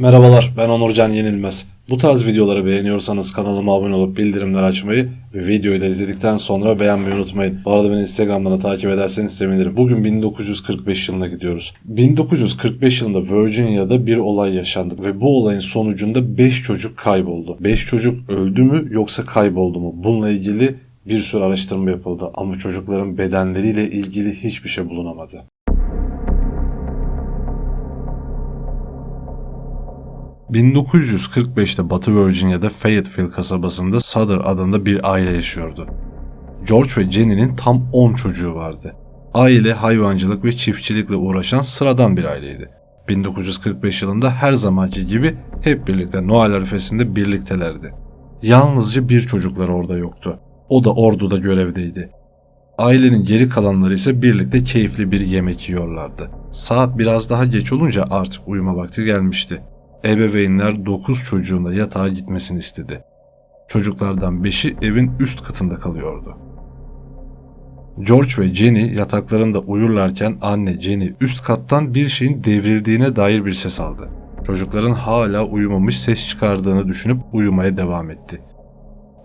Merhabalar ben Onurcan Yenilmez. Bu tarz videoları beğeniyorsanız kanalıma abone olup bildirimler açmayı ve videoyu da izledikten sonra beğenmeyi unutmayın. Bu arada beni Instagram'dan da takip ederseniz sevinirim. Bugün 1945 yılına gidiyoruz. 1945 yılında Virginia'da bir olay yaşandı ve bu olayın sonucunda 5 çocuk kayboldu. 5 çocuk öldü mü yoksa kayboldu mu? Bununla ilgili bir sürü araştırma yapıldı ama çocukların bedenleriyle ilgili hiçbir şey bulunamadı. ...1945'te Batı Virginia'da Fayetteville kasabasında Sutter adında bir aile yaşıyordu. George ve Jenny'nin tam 10 çocuğu vardı. Aile hayvancılık ve çiftçilikle uğraşan sıradan bir aileydi. 1945 yılında her zamanki gibi hep birlikte Noel arifesinde birliktelerdi. Yalnızca bir çocukları orada yoktu. O da orduda görevdeydi. Ailenin geri kalanları ise birlikte keyifli bir yemek yiyorlardı. Saat biraz daha geç olunca artık uyuma vakti gelmişti. Ebeveynler 9 çocuğun da yatağa gitmesini istedi. Çocuklardan 5'i evin üst katında kalıyordu. George ve Jenny yataklarında uyurlarken anne Jenny üst kattan bir şeyin devrildiğine dair bir ses aldı. Çocukların hala uyumamış ses çıkardığını düşünüp uyumaya devam etti.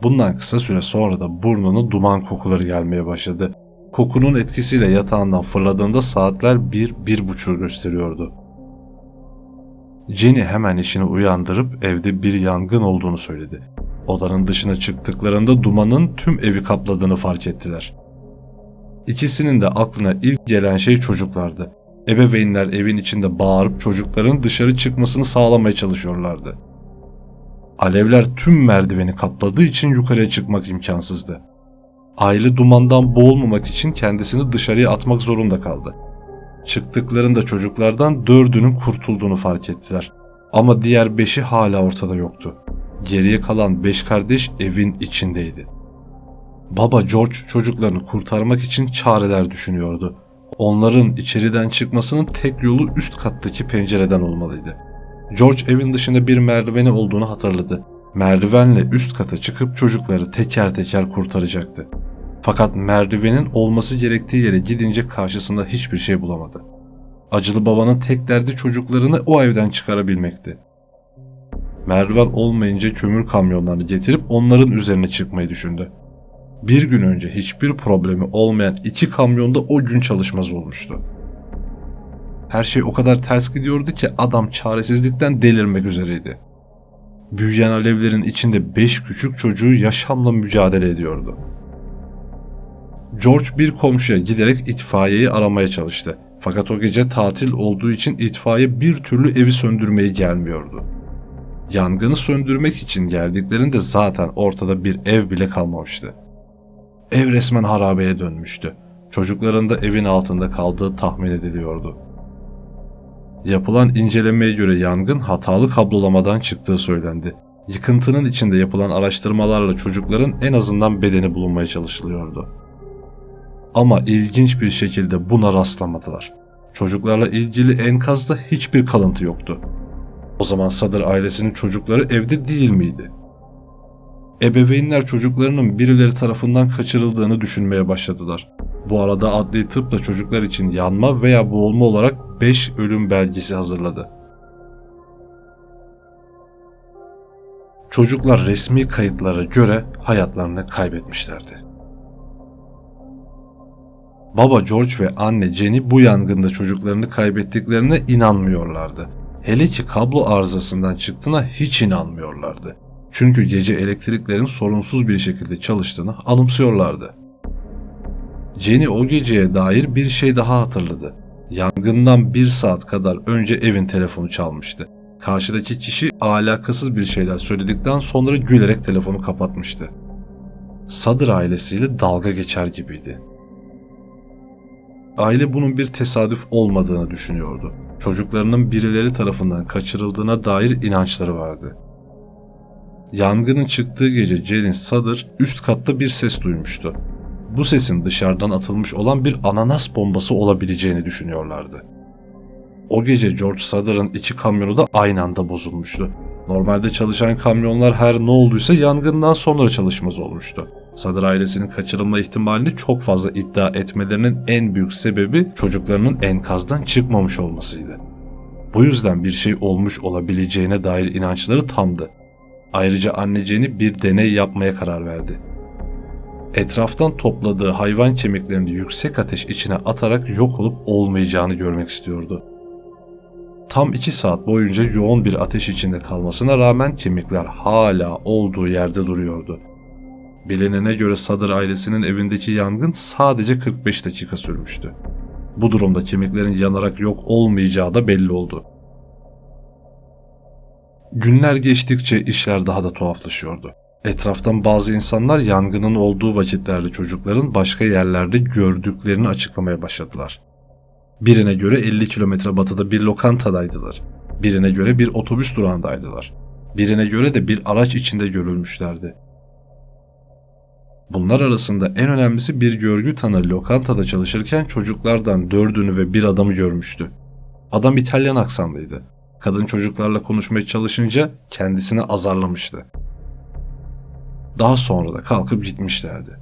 Bundan kısa süre sonra da burnuna duman kokuları gelmeye başladı. Kokunun etkisiyle yatağından fırladığında saatler 1-1.30 gösteriyordu. Jenny hemen eşini uyandırıp evde bir yangın olduğunu söyledi. Odanın dışına çıktıklarında dumanın tüm evi kapladığını fark ettiler. İkisinin de aklına ilk gelen şey çocuklardı. Ebeveynler evin içinde bağırıp çocukların dışarı çıkmasını sağlamaya çalışıyorlardı. Alevler tüm merdiveni kapladığı için yukarıya çıkmak imkansızdı. Aile dumandan boğulmamak için kendisini dışarıya atmak zorunda kaldı. Çıktıklarında çocuklardan dördünün kurtulduğunu fark ettiler. Ama diğer beşi hala ortada yoktu. Geriye kalan beş kardeş evin içindeydi. Baba George çocuklarını kurtarmak için çareler düşünüyordu. Onların içeriden çıkmasının tek yolu üst kattaki pencereden olmalıydı. George evin dışında bir merdiveni olduğunu hatırladı. Merdivenle üst kata çıkıp çocukları teker teker kurtaracaktı. Fakat merdivenin olması gerektiği yere gidince karşısında hiçbir şey bulamadı. Acılı babanın tek derdi çocuklarını o evden çıkarabilmekti. Merdiven olmayınca kömür kamyonlarını getirip onların üzerine çıkmayı düşündü. Bir gün önce hiçbir problemi olmayan iki kamyonda o gün çalışmaz olmuştu. Her şey o kadar ters gidiyordu ki adam çaresizlikten delirmek üzereydi. Büyüyen alevlerin içinde beş küçük çocuğu yaşamla mücadele ediyordu. George bir komşuya giderek itfaiyeyi aramaya çalıştı. Fakat o gece tatil olduğu için itfaiye bir türlü evi söndürmeye gelmiyordu. Yangını söndürmek için geldiklerinde zaten ortada bir ev bile kalmamıştı. Ev resmen harabeye dönmüştü. Çocukların da evin altında kaldığı tahmin ediliyordu. Yapılan incelemeye göre yangın hatalı kablolamadan çıktığı söylendi. Yıkıntının içinde yapılan araştırmalarla çocukların en azından bedeni bulunmaya çalışılıyordu. Ama ilginç bir şekilde buna rastlamadılar. Çocuklarla ilgili enkazda hiçbir kalıntı yoktu. O zaman Sadır ailesinin çocukları evde değil miydi? Ebeveynler çocuklarının birileri tarafından kaçırıldığını düşünmeye başladılar. Bu arada adli tıp da çocuklar için yanma veya boğulma olarak 5 ölüm belgesi hazırladı. Çocuklar resmi kayıtlara göre hayatlarını kaybetmişlerdi. Baba George ve anne Jenny bu yangında çocuklarını kaybettiklerine inanmıyorlardı. Hele ki kablo arızasından çıktığına hiç inanmıyorlardı. Çünkü gece elektriklerin sorunsuz bir şekilde çalıştığını anımsıyorlardı. Jenny o geceye dair bir şey daha hatırladı. Yangından bir saat kadar önce evin telefonu çalmıştı. Karşıdaki kişi alakasız bir şeyler söyledikten sonra gülerek telefonu kapatmıştı. Sadır ailesiyle dalga geçer gibiydi. Aile bunun bir tesadüf olmadığını düşünüyordu. Çocuklarının birileri tarafından kaçırıldığına dair inançları vardı. Yangının çıktığı gece Celin Sadır üst katta bir ses duymuştu. Bu sesin dışarıdan atılmış olan bir ananas bombası olabileceğini düşünüyorlardı. O gece George Suther'ın iki kamyonu da aynı anda bozulmuştu. Normalde çalışan kamyonlar her ne olduysa yangından sonra çalışmaz olmuştu. Sadır ailesinin kaçırılma ihtimalini çok fazla iddia etmelerinin en büyük sebebi çocuklarının enkazdan çıkmamış olmasıydı. Bu yüzden bir şey olmuş olabileceğine dair inançları tamdı. Ayrıca anne Jenny bir deney yapmaya karar verdi. Etraftan topladığı hayvan kemiklerini yüksek ateş içine atarak yok olup olmayacağını görmek istiyordu. Tam iki saat boyunca yoğun bir ateş içinde kalmasına rağmen kemikler hala olduğu yerde duruyordu. Bilinene göre Sadır ailesinin evindeki yangın sadece 45 dakika sürmüştü. Bu durumda kemiklerin yanarak yok olmayacağı da belli oldu. Günler geçtikçe işler daha da tuhaflaşıyordu. Etraftan bazı insanlar yangının olduğu vakitlerde çocukların başka yerlerde gördüklerini açıklamaya başladılar. Birine göre 50 kilometre batıda bir lokantadaydılar. Birine göre bir otobüs durağındaydılar. Birine göre de bir araç içinde görülmüşlerdi. Bunlar arasında en önemlisi bir görgü tanığı lokantada çalışırken çocuklardan dördünü ve bir adamı görmüştü. Adam İtalyan aksanlıydı. Kadın çocuklarla konuşmaya çalışınca kendisini azarlamıştı. Daha sonra da kalkıp gitmişlerdi.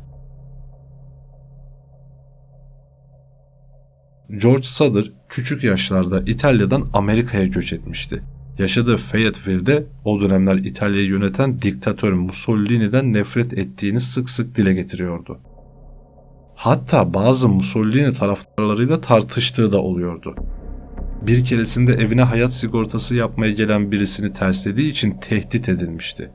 George Sutter küçük yaşlarda İtalya'dan Amerika'ya göç etmişti. Yaşadığı Fayetteville'de o dönemler İtalya'yı yöneten diktatör Mussolini'den nefret ettiğini sık sık dile getiriyordu. Hatta bazı Mussolini taraftarlarıyla tartıştığı da oluyordu. Bir keresinde evine hayat sigortası yapmaya gelen birisini terslediği için tehdit edilmişti.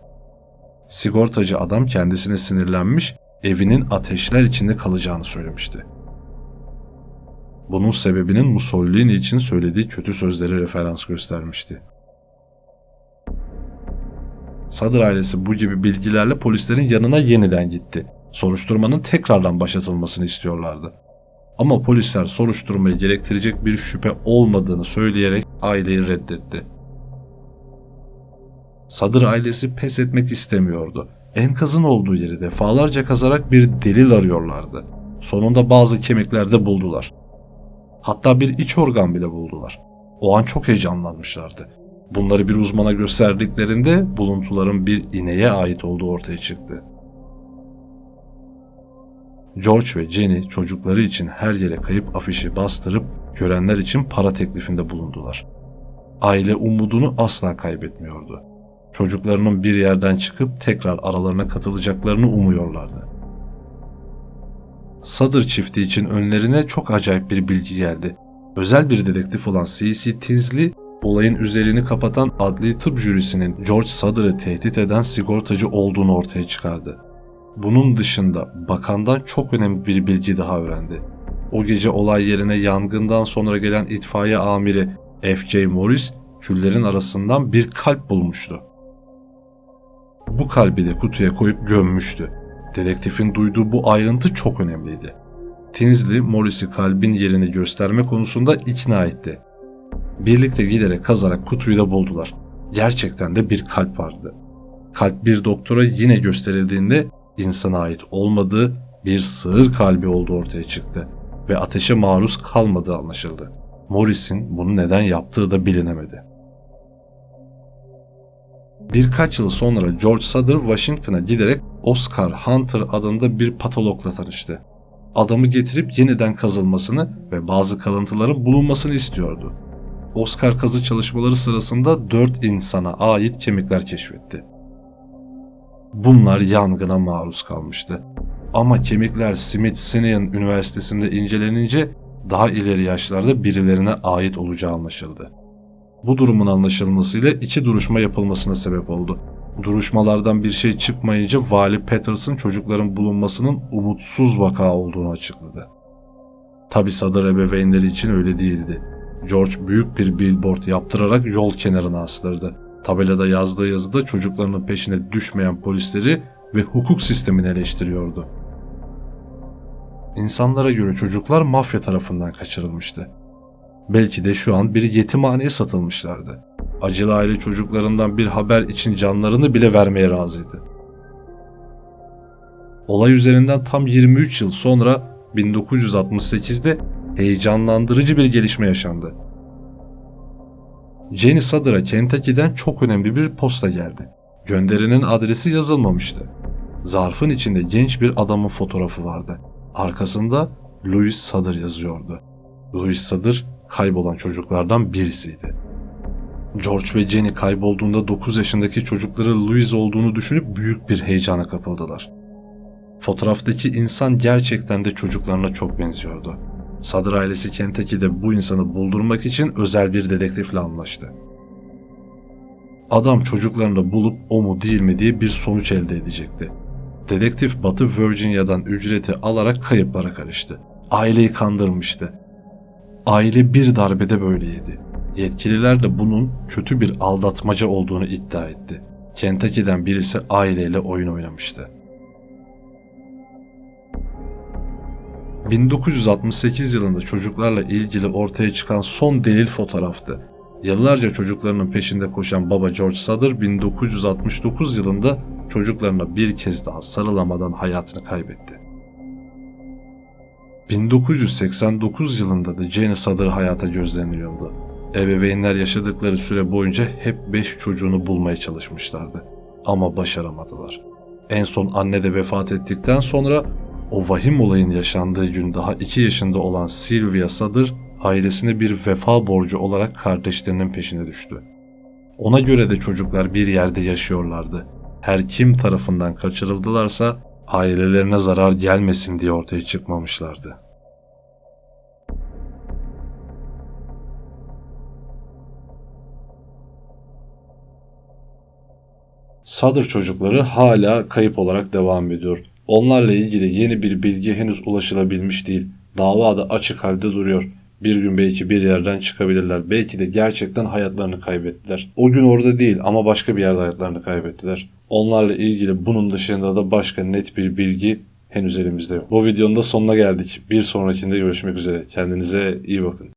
Sigortacı adam kendisine sinirlenmiş, evinin ateşler içinde kalacağını söylemişti. Bunun sebebinin Mussolini için söylediği kötü sözlere referans göstermişti. Sadır ailesi bu gibi bilgilerle polislerin yanına yeniden gitti. Soruşturmanın tekrardan başlatılmasını istiyorlardı. Ama polisler soruşturmayı gerektirecek bir şüphe olmadığını söyleyerek aileyi reddetti. Sadır ailesi pes etmek istemiyordu. Enkazın olduğu yeri defalarca kazarak bir delil arıyorlardı. Sonunda bazı kemiklerde buldular. Hatta bir iç organ bile buldular. O an çok heyecanlanmışlardı. Bunları bir uzmana gösterdiklerinde buluntuların bir ineğe ait olduğu ortaya çıktı. George ve Jenny çocukları için her yere kayıp afişi bastırıp görenler için para teklifinde bulundular. Aile umudunu asla kaybetmiyordu. Çocuklarının bir yerden çıkıp tekrar aralarına katılacaklarını umuyorlardı. Sadır çifti için önlerine çok acayip bir bilgi geldi. Özel bir dedektif olan C.C. Tinsley, olayın üzerini kapatan adli tıp jürisinin George Sadır'ı tehdit eden sigortacı olduğunu ortaya çıkardı. Bunun dışında bakandan çok önemli bir bilgi daha öğrendi. O gece olay yerine yangından sonra gelen itfaiye amiri F.J. Morris küllerin arasından bir kalp bulmuştu. Bu kalbi de kutuya koyup gömmüştü. Dedektifin duyduğu bu ayrıntı çok önemliydi. Tinsley, Morris'i kalbin yerini gösterme konusunda ikna etti. Birlikte giderek kazarak kutuyu da buldular. Gerçekten de bir kalp vardı. Kalp bir doktora yine gösterildiğinde insana ait olmadığı bir sığır kalbi olduğu ortaya çıktı ve ateşe maruz kalmadığı anlaşıldı. Morris'in bunu neden yaptığı da bilinemedi. Birkaç yıl sonra George Sutter Washington'a giderek Oscar Hunter adında bir patologla tanıştı. Adamı getirip yeniden kazılmasını ve bazı kalıntıların bulunmasını istiyordu. Oscar kazı çalışmaları sırasında 4 insana ait kemikler keşfetti. Bunlar yangına maruz kalmıştı. Ama kemikler Smithsonian Üniversitesi'nde incelenince daha ileri yaşlarda birilerine ait olacağı anlaşıldı. Bu durumun anlaşılmasıyla iki duruşma yapılmasına sebep oldu. Duruşmalardan bir şey çıkmayınca Vali Patterson çocukların bulunmasının umutsuz vaka olduğunu açıkladı. Tabi Sadır ebeveynleri için öyle değildi. George büyük bir billboard yaptırarak yol kenarına astırdı. Tabelada yazdığı yazıda çocuklarının peşine düşmeyen polisleri ve hukuk sistemini eleştiriyordu. İnsanlara göre çocuklar mafya tarafından kaçırılmıştı. Belki de şu an bir yetimhaneye satılmışlardı. Acılı aile çocuklarından bir haber için canlarını bile vermeye razıydı. Olay üzerinden tam 23 yıl sonra 1968'de heyecanlandırıcı bir gelişme yaşandı. Jenny Suther'a Kentucky'den çok önemli bir posta geldi. Gönderinin adresi yazılmamıştı. Zarfın içinde genç bir adamın fotoğrafı vardı. Arkasında Louis Sutter yazıyordu. Louis Sutter kaybolan çocuklardan birisiydi. George ve Jenny kaybolduğunda 9 yaşındaki çocukları Louise olduğunu düşünüp büyük bir heyecana kapıldılar. Fotoğraftaki insan gerçekten de çocuklarına çok benziyordu. Sadır ailesi Kentucky'de bu insanı buldurmak için özel bir dedektifle anlaştı. Adam çocuklarını bulup o mu değil mi diye bir sonuç elde edecekti. Dedektif Batı Virginia'dan ücreti alarak kayıplara karıştı. Aileyi kandırmıştı. Aile bir darbede böyle yedi. Yetkililer de bunun kötü bir aldatmaca olduğunu iddia etti. Kentucky'den birisi aileyle oyun oynamıştı. 1968 yılında çocuklarla ilgili ortaya çıkan son delil fotoğraftı. Yıllarca çocuklarının peşinde koşan baba George Sutter 1969 yılında çocuklarına bir kez daha sarılamadan hayatını kaybetti. 1989 yılında da Jenny Sutter hayata gözlerini yumdu. Ebeveynler yaşadıkları süre boyunca hep 5 çocuğunu bulmaya çalışmışlardı. Ama başaramadılar. En son anne de vefat ettikten sonra o vahim olayın yaşandığı gün daha 2 yaşında olan Sylvia Sutter ailesine bir vefa borcu olarak kardeşlerinin peşine düştü. Ona göre de çocuklar bir yerde yaşıyorlardı. Her kim tarafından kaçırıldılarsa ailelerine zarar gelmesin diye ortaya çıkmamışlardı. Sadır çocukları hala kayıp olarak devam ediyor. Onlarla ilgili yeni bir bilgi henüz ulaşılabilmiş değil. Dava da açık halde duruyor. Bir gün belki bir yerden çıkabilirler. Belki de gerçekten hayatlarını kaybettiler. O gün orada değil ama başka bir yerde hayatlarını kaybettiler. Onlarla ilgili bunun dışında da başka net bir bilgi henüz elimizde yok. Bu videonun da sonuna geldik. Bir sonrakinde görüşmek üzere. Kendinize iyi bakın.